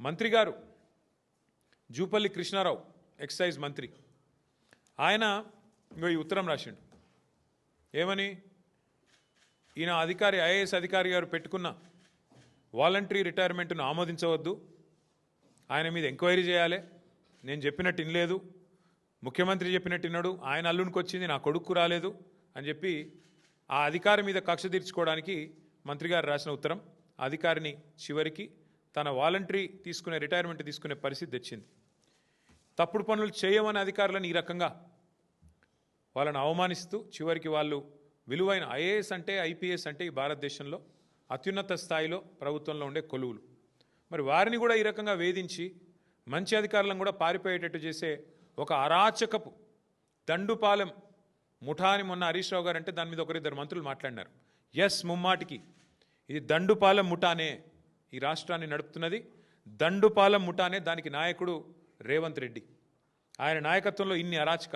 మంత్రి గారు జూపల్లి కృష్ణారావు ఎక్సైజ్ మంత్రి. ఆయన ఇంకో ఈ ఉత్తరం రాసిండు. ఏమని? ఈయన అధికారి ఐఏఎస్ అధికారి గారు పెట్టుకున్న వాలంటరీ రిటైర్మెంట్ను ఆమోదించవద్దు. ఆయన మీద ఎంక్వైరీ చేయాలి. నేను చెప్పినట్టు వినలేదు. ముఖ్యమంత్రి చెప్పినట్టు ఇన్నాడు ఆయన అల్లునికి వచ్చింది నా కొడుకు రాలేదు అని చెప్పి ఆ అధికారి మీద కక్ష తీర్చుకోవడానికి మంత్రి గారు రాసిన ఉత్తరం. అధికారిని చివరికి తన వాలంటరీ తీసుకునే రిటైర్మెంట్ తీసుకునే పరిస్థితి తెచ్చింది. తప్పుడు పనులు చేయమని అధికారులను ఈ రకంగా వాళ్ళని అవమానిస్తూ చివరికి వాళ్ళు విలువైన ఐఏఎస్ అంటే ఐపీఎస్ అంటే ఈ భారతదేశంలో అత్యున్నత స్థాయిలో ప్రభుత్వంలో ఉండే కొలువులు. మరి వారిని కూడా ఈ రకంగా వేధించి మంచి అధికారులను కూడా పారిపోయేటట్టు చేసే ఒక అరాచకపు దండుపాలెం ముఠా అని మొన్న హరీష్ రావు గారు అంటే దాని మీద ఒకరిద్దరు మంత్రులు మాట్లాడినారు. ఎస్ ముమ్మాటికి. ఇది దండుపాలెం ముఠానే ఈ రాష్ట్రాన్ని నడుపుతున్నది దండుపాలెం ముఠానే దానికి నాయకుడు రేవంత్ రెడ్డి. ఆయన నాయకత్వంలో ఇన్ని అరాచకాలు.